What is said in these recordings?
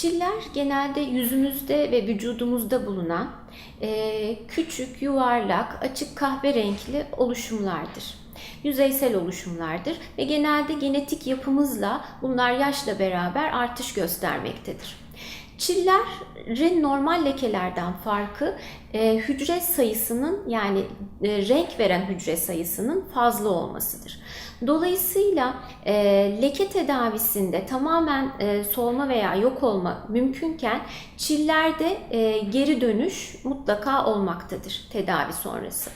Çiller genelde yüzümüzde ve vücudumuzda bulunan e, küçük, yuvarlak, açık kahverenkli oluşumlardır. Yüzeysel oluşumlardır ve genelde genetik yapımızla bunlar yaşla beraber artış göstermektedir. Çillerin normal lekelerden farkı e, hücre sayısının yani e, renk veren hücre sayısının fazla olmasıdır. Dolayısıyla e, leke tedavisinde tamamen e, solma veya yok olma mümkünken çillerde e, geri dönüş mutlaka olmaktadır tedavi sonrası.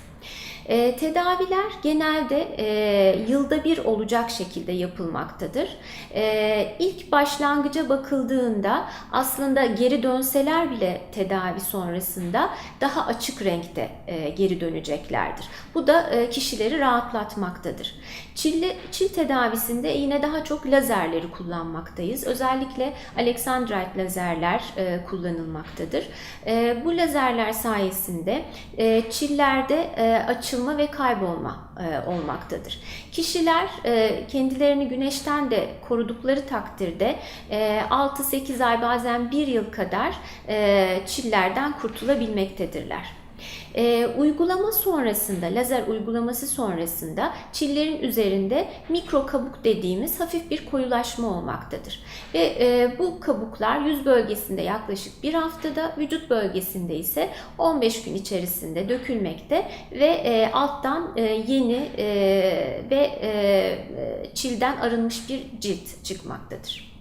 E, tedaviler genelde e, yılda bir olacak şekilde yapılmaktadır. E, ilk başlangıca bakıldığında aslında geri dönseler bile tedavi sonrasında daha açık renkte e, geri döneceklerdir. Bu da e, kişileri rahatlatmaktadır. Çilli, çil tedavisinde yine daha çok lazerleri kullanmaktayız. Özellikle Alexandrite lazerler e, kullanılmaktadır. E, bu lazerler sayesinde e, çillerde e, açılma ve kaybolma e, olmaktadır. Kişiler e, kendilerini güneşten de korudukları takdirde e, 6-8 ay bazen 1 yıl kadar e, çillerden kurtulabilmektedirler. E, uygulama sonrasında, lazer uygulaması sonrasında çillerin üzerinde mikro kabuk dediğimiz hafif bir koyulaşma olmaktadır. Ve e, bu kabuklar yüz bölgesinde yaklaşık bir haftada, vücut bölgesinde ise 15 gün içerisinde dökülmekte ve e, alttan e, yeni e, ve e, çilden arınmış bir cilt çıkmaktadır.